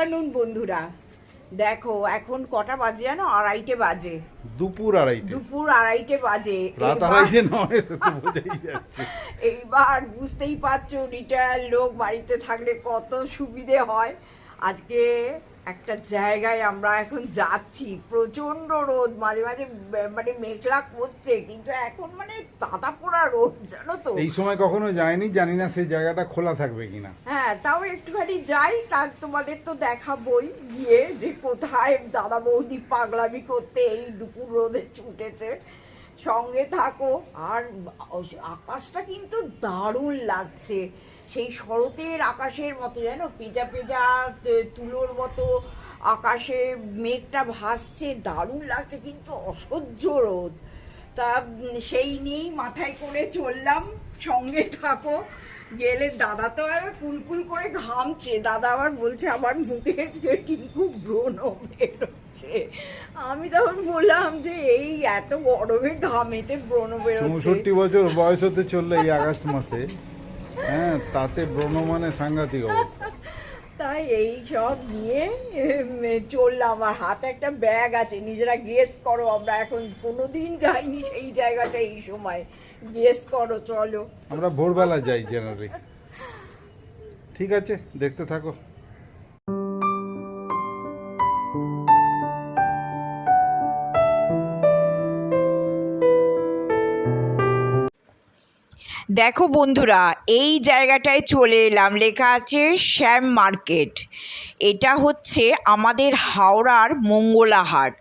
Afternoon বন্ধুরা। দেখো এখন কটা বাজে জানো? আড়াইটে বাজে। দুপুর আড়াইটে। দুপুর আড়াইটে বাজে। রাত আড়াইটে নয় তো বোঝাই যাচ্ছে। এইবার বুঝতেই পারছ রিটায়ার লোক বাড়িতে থাকলে কত সুবিধে হয়। আজকে একটা জায়গায় আমরা এখন যাচ্ছি। প্রচণ্ড রোদ মাঝে মাঝে মানে মেঘলা করছে কিন্তু এখন মানে তাতা পোড়া রোদ জানো তো? এই সময় কখনো যায়নি? জানি না সেই জায়গাটা খোলা থাকবে কিনা। হ্যাঁ তাও একটুখানি যাই তার তোমাদের তো দেখাবই গিয়ে যে কোথায় দাদা বৌদি পাগলামি করতে এই দুপুর রোদে ছুটেছে। সঙ্গে থাকো আর আকাশটা কিন্তু দারুণ লাগছে। সেই শরতের আকাশের মতো, জানো? পেঁজা পেঁজা তুলোর মতো আকাশে মেঘটা ভাসছে, দারুণ লাগছে, কিন্তু অসহ্য রোদ। তা সেই নিয়েই মাথায় করে চললাম, সঙ্গে থাকো। গেলে দাদা তো এবার কুলকুল করে ঘামছে। দাদা আবার বলছে, আমার মুখে কিন্তু ব্রণ বেরোচ্ছে। আমি তখন বললাম যে, এই এত গরমে ঘামেতে ব্রণ বেরোচ্ছে। চৌষট্টি বছর বয়স হতে চলল এই আগস্ট মাসে। হ্যাঁ তাতে ব্রণ মানে সাংঘাতিক অবস্থা। তাই এই সব নিয়ে চললাম। আর হাতে একটা ব্যাগ আছে নিজেরা গেস করো আমরা এখন কোনো দিন যাইনি সেই জায়গাটা এই সময়। গেস করো চলো। আমরা ভোরবেলা যাই জেনারেলি ঠিক আছে দেখতে থাকো। দেখো বন্ধুরা, এই জায়গাটায় চলে এলাম। লেখা আছে শ্যাম মার্কেট। এটা হচ্ছে আমাদের হাওড়ার মঙ্গলা হাট।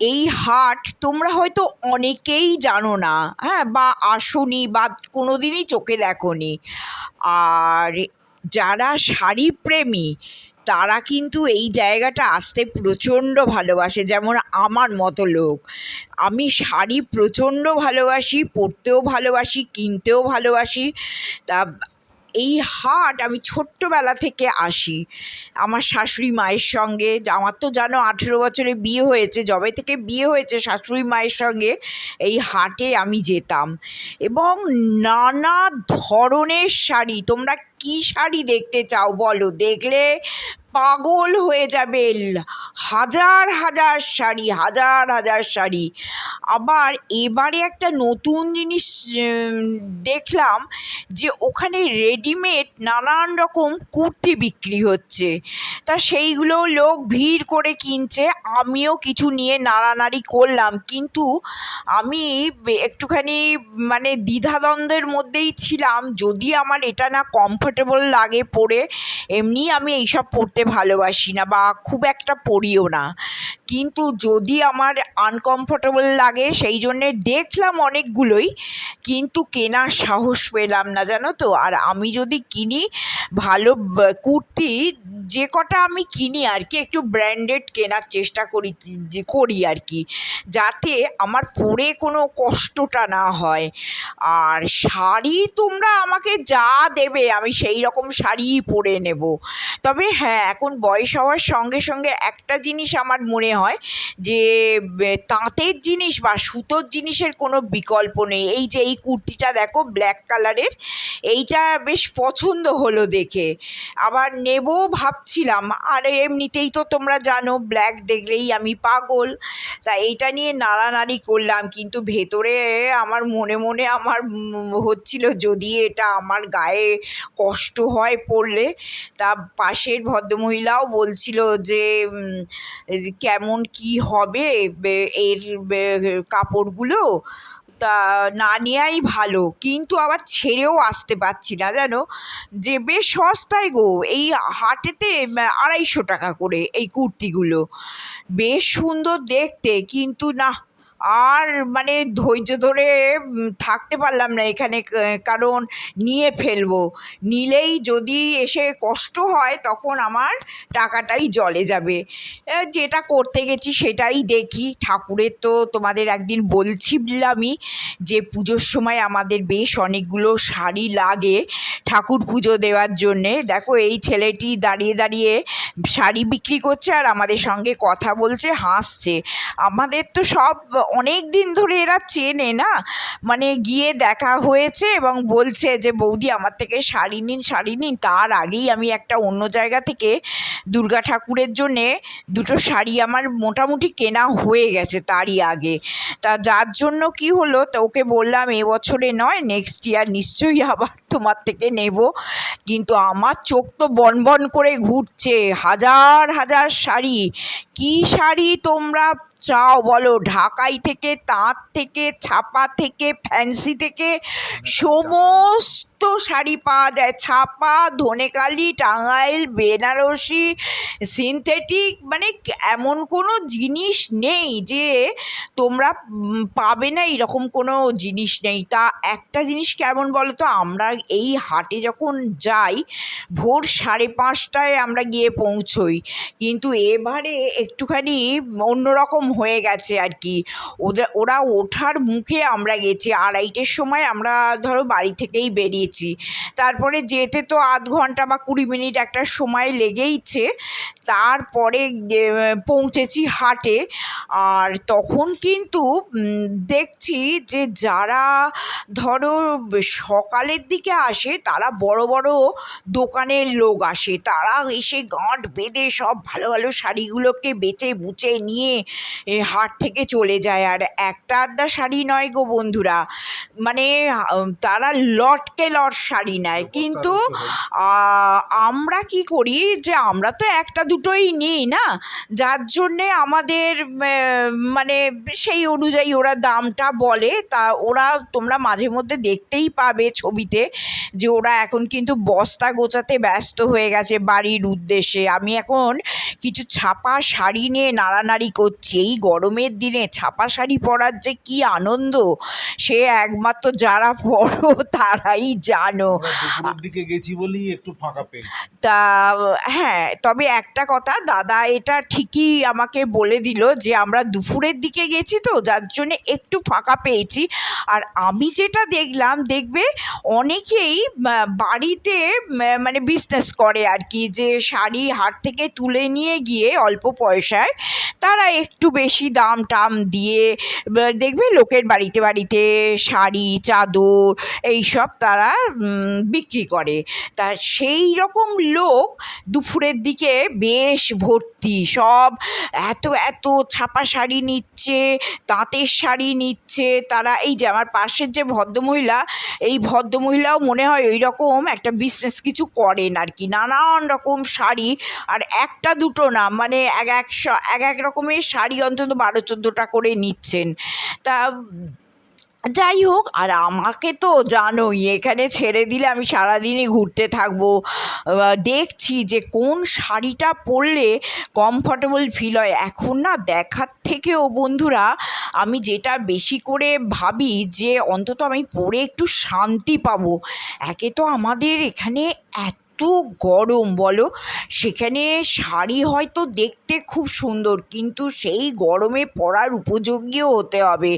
এই হাট তোমরা হয়তো অনেকেই জানো না হ্যাঁ বা আসনি বা কোনো দিনই চোখে দেখোনি। আর যারা শাড়ি প্রেমী তারা কিন্তু এই জায়গাটা আসতে প্রচণ্ড ভালোবাসে। যেমন আমার মতো লোক। আমি শাড়ি প্রচণ্ড ভালোবাসি, পরতেও ভালোবাসি, কিনতেও ভালোবাসি। তা এই হাট আমি ছোট্টবেলা থেকে আসি। আমার শাশুড়ি মায়ের সঙ্গে, আমার তো জানো আঠেরো বছরে বিয়ে হয়েছে, যবে থেকে বিয়ে হয়েছে শাশুড়ি মায়ের সঙ্গে এই হাটে আমি যেতাম। এবং নানা ধরনের শাড়ি, তোমরা কি শাড়ি দেখতে চাও বলো? দেখলে পাগল হয়ে যাবে হাজার হাজার শাড়ি, হাজার হাজার শাড়ি। আবার এবারে একটা নতুন জিনিস দেখলাম যে ওখানে রেডিমেড নানান রকম কুর্তি বিক্রি হচ্ছে। তা সেইগুলো লোক ভিড় করে কিনছে, আমিও কিছু নিয়ে নাড়ানাড়ি করলাম। কিন্তু আমি একটুখানি মানে দ্বিধাদ্বন্দ্বের মধ্যেই ছিলাম। যদি আমার এটা না কমফোর্টেবল লাগে পরে এমনি আমি এইসব পরতে ভালোবাসি না বা খুব একটা পড়িও না। কিন্তু যদি আমার আনকমফোর্টেবল লাগে, সেই জন্যে দেখলাম অনেকগুলোই, কিন্তু কেনার সাহস পেলাম না, জানো তো? আর আমি যদি কিনি, ভালো কুর্তি যে কটা আমি কিনি আর কি একটু ব্র্যান্ডেড কেনার চেষ্টা করি করি আর কি যাতে আমার পরে কোনো কষ্টটা না হয়। আর শাড়ি তোমরা আমাকে যা দেবে, আমি সেই রকম শাড়িই পরে নেব। তবে হ্যাঁ এখন বয়স হওয়ার সঙ্গে সঙ্গে একটা জিনিস আমার মনে হয়, যে তাঁতের জিনিস বা সুতোর জিনিসের কোনো বিকল্প নেই। এই যে, এই কুর্তিটা দেখো ব্ল্যাক কালারের এইটা বেশ পছন্দ হলো দেখে। আবার নেব ভাবছিলাম, আর এমনিতেই তো তোমরা জানো ব্ল্যাক দেখলেই আমি পাগল। তা এইটা নিয়ে নাড়ানাড়ি করলাম, কিন্তু ভেতরে আমার মনে মনে আমার হচ্ছিল যদি এটা আমার গায়ে কষ্ট হয় পড়লে, তা পাশের ভদ্রমহিলাও বলছিল যে কেমন কি হবে এর কাপড়গুলো? তা না নেওয়াই ভালো, কিন্তু আবার ছেড়েও আসতে পারছি না, জানো? যে বেশ সস্তায় গো, এই হাটেতে আড়াইশো টাকা করে এই কুর্তিগুলো। বেশ সুন্দর দেখতে, কিন্তু না আর মানে ধৈর্য ধরে থাকতে পারলাম না এখানে কারণ নিয়ে ফেলব। নিলেই যদি এসে কষ্ট হয়, তখন আমার টাকাটাই জলে যাবে। যেটা করতে গেছি সেটাই দেখি। ঠাকুরের তো তোমাদের একদিন বলছিলামই যে পুজোর সময় আমাদের বেশ অনেকগুলো শাড়ি লাগে ঠাকুর পুজো দেওয়ার জন্যে। দেখো, এই ছেলেটি দাঁড়িয়ে দাঁড়িয়ে শাড়ি বিক্রি করছে আর আমাদের সঙ্গে কথা বলছে, হাসছে। আমাদের তো সব অনেক দিন ধরে এরা চেনে না। মানে গিয়ে দেখা হয়েছে এবং বলছে যে, বৌদি, আমার থেকে শাড়ি নিন শাড়ি নিন। তার আগেই আমি একটা অন্য জায়গা থেকে দুর্গা ঠাকুরের জন্যে দুটো শাড়ি আমার মোটামুটি কেনা হয়ে গেছে তারই আগে। তা যার জন্য কি হলো, তো ওকে বললাম এবছরে নয় নেক্সট ইয়ার নিশ্চয়ই আবার তোমার থেকে নেব। কিন্তু আমার চোখ তো বন বন করে ঘুরছে, হাজার হাজার শাড়ি। কী শাড়ি তোমরা চাও বলো, ঢাকাই থেকে, তাঁত থেকে, ছাপা থেকে, ফ্যান্সি থেকে, সমস্ত শাড়ি পাওয়া যায়। ছাপা, ধনেকালি, টাঙ্গাইল, বেনারসি সিনথেটিক মানে এমন কোনো জিনিস নেই যে তোমরা পাবে না, এরকম কোনো জিনিস নেই। তা একটা জিনিস কেমন বলো তো, আমরা এই হাটে যখন যাই, ভোর সাড়ে পাঁচটায় আমরা গিয়ে পৌঁছোই। কিন্তু এবারে একটুখানি অন্যরকম হয়ে গেছে আর কি। ওদের, ওরা ওঠার মুখে আমরা গেছি, আড়াইটের সময় আমরা ধরো বাড়ি থেকেই বেরিয়েছি। তারপরে যেতে তো আধ ঘণ্টা বা কুড়ি মিনিট একটা সময় লেগেইছে। তারপরে পৌঁছেছি হাটে। আর তখন কিন্তু দেখছি যে যারা ধরো সকালের দিকে আসে, তারা বড় বড় দোকানের লোক আসে। তারা এসে গাঁট বেঁধে সব ভালো ভালো শাড়িগুলোকে বেচে বুচে নিয়ে হাট থেকে চলে যায়। আর একটা আধটা শাড়ি নয় গো বন্ধুরা। মানে তারা লটকে লট শাড়ি নেয়। কিন্তু আমরা কি করি যে আমরা তো একটা দুটোই নিই না? যার জন্যে আমাদের মানে সেই অনুযায়ী ওরা দামটা বলে। তা ওরা তোমরা মাঝে মধ্যে দেখতেই পাবে ছবিতে যে ওরা এখন কিন্তু বস্তা গোছাতে ব্যস্ত হয়ে গেছে বাড়ির উদ্দেশ্যে। আমি এখন কিছু ছাপা শাড়ি নিয়ে নাড়ানাড়ি করছি। এই গরমের দিনে ছাপা শাড়ি পরার যে কি আনন্দ? সে একমাত্র যারা পড়ো তারাই জানো। দিকে গেছি বলেই একটু ফাঁকা পেয়েছি। তা হ্যাঁ তবে একটা কথা দাদা এটা ঠিকই আমাকে বলে দিল যে আমরা দুপুরের দিকে গেছি তো যার জন্যে একটু ফাঁকা পেয়েছি। আর আমি যেটা দেখলাম দেখবে অনেকেই বাড়িতে মানে বিজনেস করে আর কি যে শাড়ি হাট থেকে তুলে নিয়ে গিয়ে অল্প পয়সায় তারা একটু বেশি দাম টাম দিয়ে দেখবে লোকের বাড়িতে বাড়িতে শাড়ি, চাদর এইসব তারা বিক্রি করে। তা সেই রকম লোক দুপুরের দিকে বেশ ভর্তি সব এত এত ছাপা শাড়ি নিচ্ছে, তাঁতের শাড়ি নিচ্ছে, তারা এই যে আমার পাশের যে ভদ্রমহিলা, এই ভদ্রমহিলাও মনে হয় ওই রকম একটা বিজনেস কিছু করেন আর কি, নানান রকম শাড়ি আর একটা দুটো না মানে এক এক এক এক রকমের শাড়ি অন্তত বারো চোদ্দোটা করে নিচ্ছেন। তা যাই হোক, আর আমাকে তো জানোই, এখানে ছেড়ে দিলে আমি সারাদিনই ঘুরতে থাকব। দেখছি যে কোন শাড়িটা পরলে কমফর্টেবল ফিল হয়। এখন না দেখার থেকেও বন্ধুরা, আমি যেটা বেশি করে ভাবি যে অন্তত আমি পরে একটু শান্তি পাবো। একে তো আমাদের এখানে এত গরম বলো। সেখানে শাড়ি হয়তো দেখতে খুব সুন্দর, কিন্তু সেই গরমে পরার উপযোগীও হতে হবে।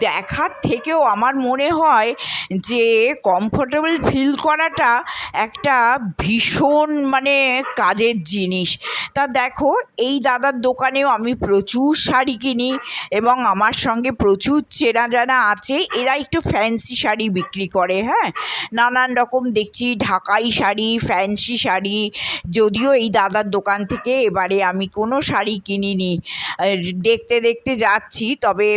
দেখার থেকেও আমার মনে হয় যে কমফোর্টেবল ফিল করাটা একটা ভীষণ মানে কাজের জিনিস। তা দেখো, এই দাদার দোকানেও আমি প্রচুর শাড়ি কিনি এবং আমার সঙ্গে প্রচুর চেনা জানা আছে, এরা একটু ফ্যান্সি শাড়ি বিক্রি করে হ্যাঁ? নানান রকম দেখছি, ঢাকাই শাড়ি ফ্যান্সি শাড়ি, যদিও এই দাদার দোকান থেকে এবারে আমি কোনো শাড়ি কিনিনি। দেখতে দেখতে যাচ্ছি, তবে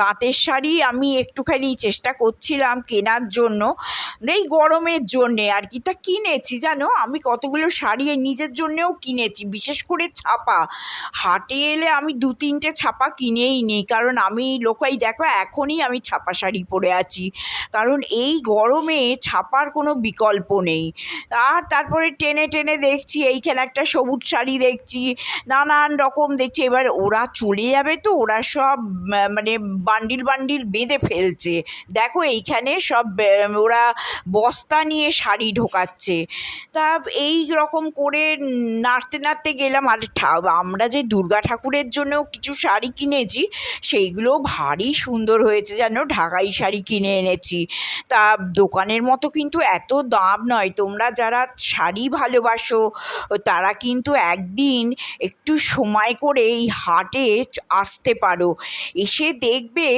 তাঁতের শাড়ি আমি একটুখানি চেষ্টা করছিলাম কেনার জন্য। এই গরমের জন্যে আর কি, তা কিনেছি জানো? আমি কতগুলো শাড়ি নিজের জন্যেও কিনেছি, বিশেষ করে ছাপা। হাটে এলে আমি দু তিনটে ছাপা কিনেই নিই কারণ আমি লোকাই, দেখো, এখনই আমি ছাপা শাড়ি পরে আছি। কারণ এই গরমে ছাপার কোনো বিকল্প নেই। আর তারপরে টেনে টেনে দেখছি, এইখানে একটা সবুজ শাড়ি দেখছি, নানান রকম দেখছি। এবার ওরা চলে যাবে তো, ওরা সব মানে বান্ডিল বান্ডিল বেঁধে ফেলছে। দেখো এইখানে সব ওরা বস্তা নিয়ে শাড়ি ঢোকাচ্ছে। তা এই রকম করে নাড়তে নাড়তে গেলাম, আর আমরা যে দুর্গা ঠাকুরের জন্যও কিছু শাড়ি কিনেছি, সেইগুলো ভারী সুন্দর হয়েছে যেন, ঢাকাই শাড়ি কিনে এনেছি। তা দোকানের মতো কিন্তু এত দাম নয়, তোমরা যারা শাড়ি ভালোবাসো, তারা কিন্তু একদিন একটু সময় করে এই হাটে আসতে পারো। এসে দেখবে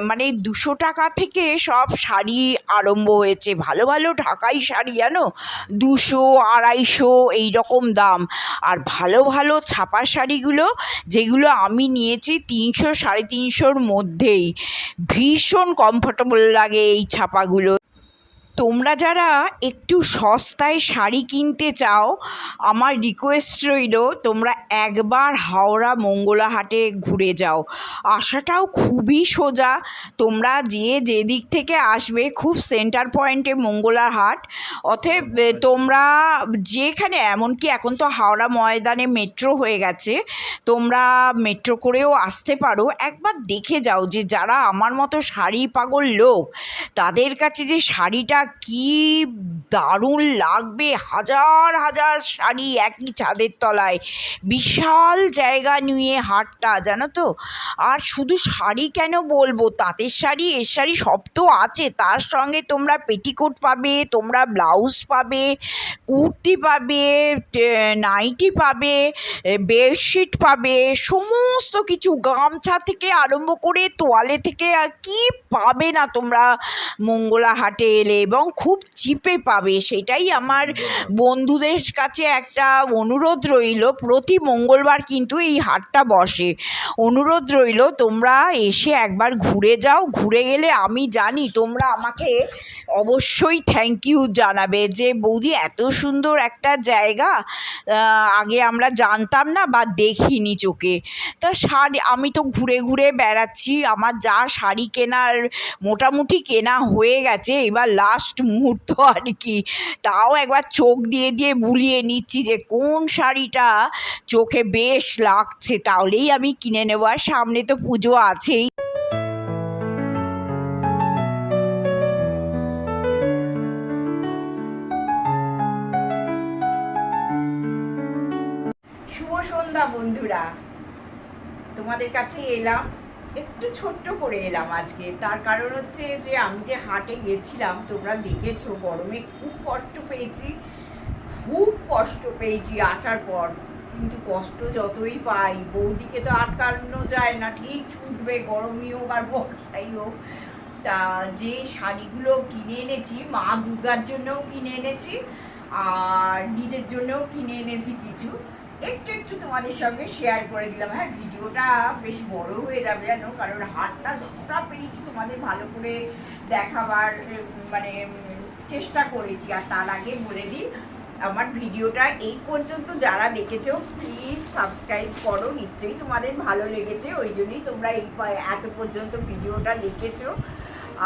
মানে দুশো টাকা থেকে সব শাড়ি আরম্ভ হয়েছে। ভালো ভালো ঢাকাই শাড়ি, জানো? দুশো, আড়াইশো এই রকম দাম। আর ভালো ভালো ছাপা শাড়িগুলো, যেগুলো আমি নিয়েছি তিনশো, সাড়ে তিনশোর মধ্যেই। ভীষণ কমফোর্টেবল লাগে এই ছাপাগুলো। তোমরা যারা একটু সস্তায় শাড়ি কিনতে চাও, আমার রিকোয়েস্ট রইল তোমরা একবার হাওড়া মঙ্গলা হাটে ঘুরে যাও। আসাটাও খুবই সোজা। তোমরা যে যেদিক থেকে আসবে খুব সেন্টার পয়েন্টে মঙ্গলা হাট অতএব তোমরা যেখানে, এমনকি এখন তো হাওড়া ময়দানে মেট্রো হয়ে গেছে, তোমরা মেট্রো করেও আসতে পারো। একবার দেখে যাও যে যারা আমার মতো শাড়ি পাগল লোক, তাদের কাছে যে শাড়িটা কি দারুণ লাগবে। হাজার হাজার শাড়ি একই ছাদের তলায়। বিশাল জায়গা নিয়ে হাটটা, জানো তো? আর শুধু শাড়ি কেন বলব? তাঁতের শাড়ি, এর শাড়ি সব তো আছে। তার সঙ্গে তোমরা পেটিকোট পাবে, তোমরা ব্লাউজ পাবে, কুর্তি পাবে নাইটি পাবে বেডশিট পাবে, সমস্ত কিছু। গামছা থেকে আরম্ভ করে তোয়ালে থেকে আর কি পাবে না তোমরা মঙ্গলা হাটে এলে? এবং খুব চিপে পাবে, সেটাই আমার বন্ধুদের কাছে একটা অনুরোধ রইল। প্রতি মঙ্গলবার কিন্তু এই হাটটা বসে। অনুরোধ রইল, তোমরা এসে একবার ঘুরে যাও। ঘুরে গেলে আমি জানি তোমরা আমাকে অবশ্যই থ্যাংক ইউ জানাবে যে, বৌদি, এত সুন্দর একটা জায়গা আগে আমরা জানতাম না বা দেখিনি চোখে। তা শাড়ি, আমি তো ঘুরে ঘুরে বেড়াচ্ছি, আমার যা শাড়ি কেনার মোটামুটি কেনা হয়ে গেছে, এবার লাস্ট মুহূর্ত আর কি। তাও একবার চোখ দিয়ে দিয়ে বুলিয়ে নিচ্ছি যে, কোন শাড়িটা চোখে বেশ লাগছে, তাহলেই আমি কিনে নেব। আর সামনে তো পুজো আছেই। বন্ধুরা। তোমাদের কাছে এলাম। একটু ছোট্ট করে এলাম আজকে। তার কারণ হচ্ছে যে আমি যে হাটে গেছিলাম, তোমরা দেখেছ, গরমে খুব কষ্ট পেয়েছি, খুব কষ্ট পেয়েছি আসার পর। কিন্তু কষ্ট যতই পাই, বৌদিকে তো আটকানো যায় না, ঠিক ছুটবে, গরমই হোক আর বর্ষাই হোক। তা যে শাড়িগুলো কিনে এনেছি, মা দুর্গার জন্যও কিনে এনেছি, আর নিজের জন্যও কিনে এনেছি কিছু। একটু একটু তোমাদের সঙ্গে শেয়ার করে দিলাম। হ্যাঁ ভিডিওটা বেশ বড় হয়ে যাবে জানো কারণ হাটটা যতটা পেরেছি তোমাদের ভালো করে দেখাবার মানে চেষ্টা করেছি। আর তার আগে বলে দিই, আমার ভিডিওটা এই পর্যন্ত যারা দেখেছ প্লিজ সাবস্ক্রাইব করো। নিশ্চয়ই তোমাদের ভালো লেগেছে, ওই জন্যই তোমরা এই এত পর্যন্ত ভিডিওটা দেখেছ।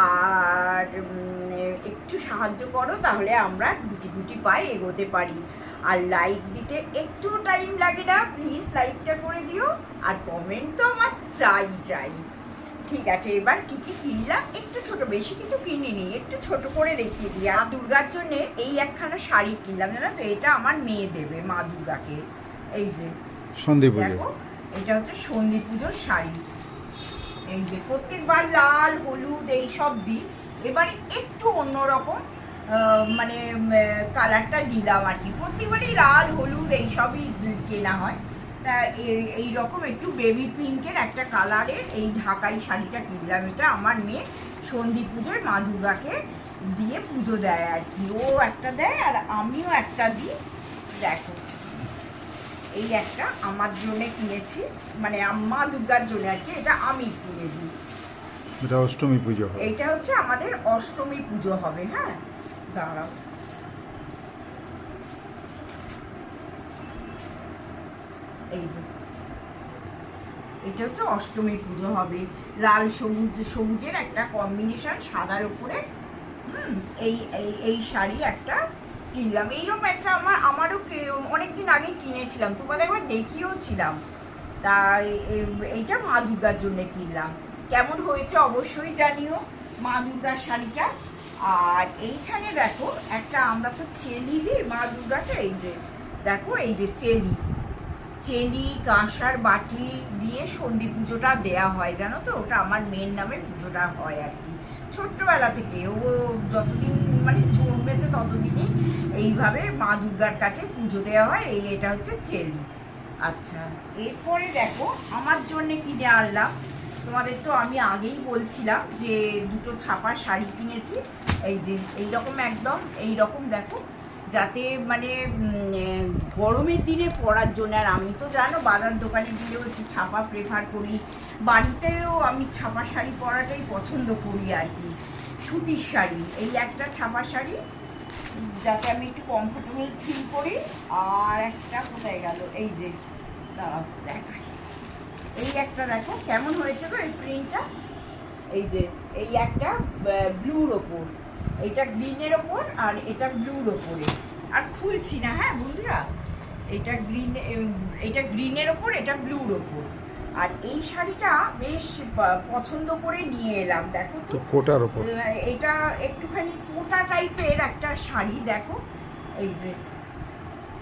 আর একটু সাহায্য করো, তাহলে আমরা গুটি গুটি পাই এগোতে পারি। আর লাইক দিতে একটু টাইম লাগে না প্লিজ লাইকটা করে দিও। আর কমেন্ট তো আমার চাই চাই। ঠিক আছে এবার কি কি কিনলাম? একটু ছোট বেশি কিছু কিনিনি একটু ছোট করে দেখিয়ে দিই। আর দুর্গার জন্যে এই একখানা শাড়ি কিনলাম জানো তো? এটা আমার মেয়ে দেবে মা দুর্গাকে। এই যে সন্ধি পুজো। দেখো এটা হচ্ছে সন্ধি পুজোর শাড়ি। এই যে প্রত্যেকবার লাল হলুদ এই সব দিই। এবারে একটু অন্যরকম মানে কালারটা দিলাম আর কি। প্রত্যেকবারই লাল হলুদ এই সবই কেনা হয়। তা এই- রকম একটু বেবি পিঙ্কের একটা কালারের এই ঢাকাই শাড়িটা কিনলাম। এটা আমার মেয়ে সন্ধি পুজোয় মা দুর্গাকে দিয়ে পুজো দেয় আর কি। ও একটা দেয় আর আমিও একটা দিই। দেখো এই একটা আমার জন্য কিনেছি। মানে মা দুর্গার জন্য আর কি এটা আমি কিনে দিই। এটা অষ্টমী পুজো এইটা হচ্ছে আমাদের অষ্টমী পুজো হবে হ্যাঁ? দাঁড়াও এটা হচ্ছে অষ্টমী পুজো হবে। লাল সবুজ, সবুজের একটা কম্বিনেশন সাদার উপরে এই এই শাড়ি একটা কিনলাম। এইরকম একটা আমার, আমারও অনেক দিন আগে কিনেছিলাম, তোমাদের একবার দেখিয়েও ছিলাম। তাই এইটা মা দুর্গার জন্য কিনলাম। কেমন হয়েছে অবশ্যই জানিও। মা দুর্গার শাড়িটা আর এইখানে দেখো একটা আমরা তো চেলি দিই মা দুর্গাকে এই যে, দেখো এই যে চেলি। চেলি, কাঁসার বাটি দিয়ে সন্ধি পুজোটা দেয়া হয়, জানো তো? ওটা আমার মেয়ের নামে পুজোটা হয় আর কি। ছোট্টবেলা থেকে, ও যতদিন মানে জন্মেছে ততদিনই এইভাবে মা দুর্গার কাছে পুজো দেওয়া হয়, এই এটা হচ্ছে চেলি। আচ্ছা এরপরে দেখো, আমার জন্যে কিনে আনলাম? তোমাদের তো আমি আগেই বলছিলাম যে দুটো ছাপা শাড়ি কিনেছি। এই যে এই রকম একদম এই রকম দেখো। যাতে মানে গরমের দিনে পরার জন্য আর আমি তো জানো বাজার দোকানে গিয়েও একটু ছাপা প্রেফার করি। বাড়িতেও আমি ছাপা শাড়ি পরাটাই পছন্দ করি আর কি। সুতির শাড়ি এই একটা ছাপা শাড়ি যাতে আমি একটু কমফোর্টেবল ফিল করি। আর একটা কোথায় গেল? এই যে দাঁড়াও, দেখাই। এই একটা দেখো কেমন হয়েছে গো এই প্রিন্টটা এই যে এই একটা ব্লুর ওপর। এটা গ্রিনের ওপর আর এটা ব্লুর ওপরে। আর খুলছি না হ্যাঁ বন্ধুরা? এটা গ্রিন এটা গ্রিনের ওপর এটা ব্লুর ওপর। আর এই শাড়িটা বেশ পছন্দ করে নিয়ে এলাম দেখো তো। কোটার ওপর। এটা একটুখানি কোটা টাইপের একটা শাড়ি দেখো। এই যে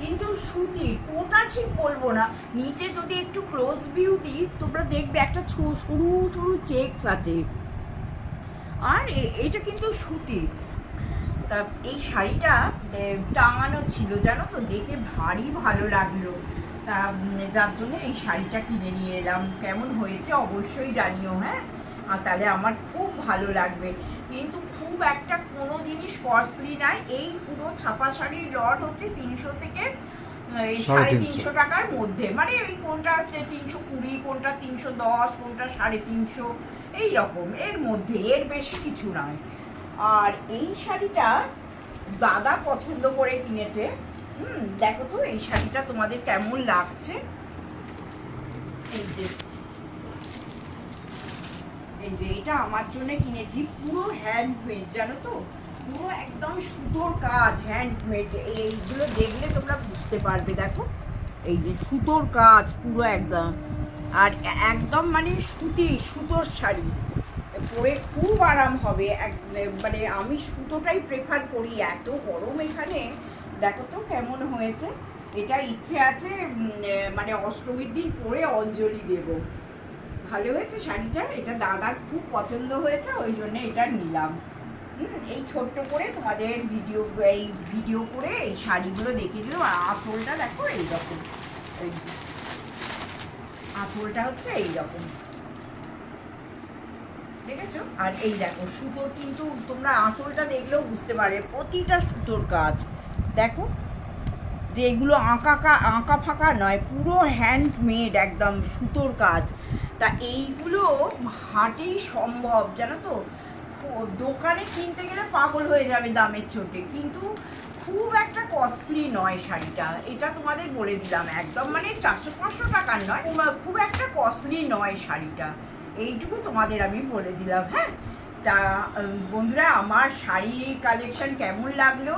কিন্তু সুতির কোটা ঠিক বলব না। নিচে যদি একটু ক্লোজ ভিউ দিই, তোমরা দেখবে একটা সরু সরু চেকস আছে। আর এটা কিন্তু সুতির তা, এই শাড়িটা টাঙানো ছিল, জানো তো? দেখে ভারী ভালো লাগল। তা যার জন্য এই শাড়িটা কিনে নিয়ে এলাম। কেমন হয়েছে অবশ্যই জানিও হ্যাঁ? আর তাহলে আমার খুব ভালো লাগবে। কিন্তু খুব একটা কোনো জিনিস কস্টলি নাই। এই পুরো ছাপা শাড়ির লট হচ্ছে তিনশো থেকে এই সাড়ে। তিনশো। টাকার মধ্যে। মানে ওই কোনটা তিনশো কুড়ি কোনটা তিনশো দশ কোনটা সাড়ে তিনশো এই রকম। এর মধ্যে এর বেশি কিছু নয় আর এই শাড়িটা দাদা পছন্দ করে কিনেছে। হুম দেখো তো এই শাড়িটা তোমাদের কেমন লাগছে? এই যে এই যে এটা আমার জন্য কিনেছি, পুরো হ্যান্ডমেড জানো তো? পুরো একদম সুতোর কাজ হ্যান্ডমেড এইগুলো দেখলে তোমরা বুঝতে পারবে, দেখো। এই যে সুতোর কাজ, পুরো একদম। আর একদম মানে সুতি, সুতোর শাড়ি। পরে খুব আরাম হবে, এক মানে আমি সুতোটাই প্রেফার করি, এত গরম এখানে। দেখো তো কেমন হয়েছে। এটা ইচ্ছে আছে মানে অষ্টমীর দিন পরে অঞ্জলি দেবো। ভালো হয়েছে শাড়িটা, এটা দাদার খুব পছন্দ হয়েছে, ওই জন্য এটা নিলাম। এই ছোট্ট করে তোমাদের ভিডিও এই ভিডিও করে এই শাড়িগুলো দেখিয়ে দিলাম। আর আঁচলটা দেখো এইরকম। এই আঁচলটা হচ্ছে এইরকম। দেখেছ? আর এই দেখো, সুতোর কিন্তু তোমরা আঁচলটা দেখলেও বুঝতে পারে প্রতিটা সুতোর কাজ। দেখো, যে এগুলো আঁকা আঁকা ফাঁকা নয়, পুরো হ্যান্ডমেড একদম সুতোর কাজ। তা এইগুলো হাটেই সম্ভব, জানো তো? দোকানে কিনতে গেলে পাগল হয়ে যাবে দামের চোটে। কিন্তু খুব একটা কস্টলি নয় শাড়িটা। এটা তোমাদের বলে দিলাম, একদম মানে চারশো, পাঁচশো টাকার নয় খুব একটা কস্টলি নয় শাড়িটা। এইটুকু তোমাদের আমি বলে দিলাম হ্যাঁ? তা বন্ধুরা, আমার শাড়ির কালেকশন কেমন লাগল?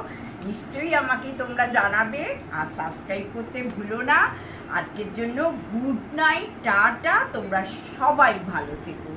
নিশ্চয়ই আমাকে তোমরা জানাবে, আর সাবস্ক্রাইব করতে ভুলো না। আজকের জন্য গুড নাইট টাটা তোমরা সবাই ভালো থেকো।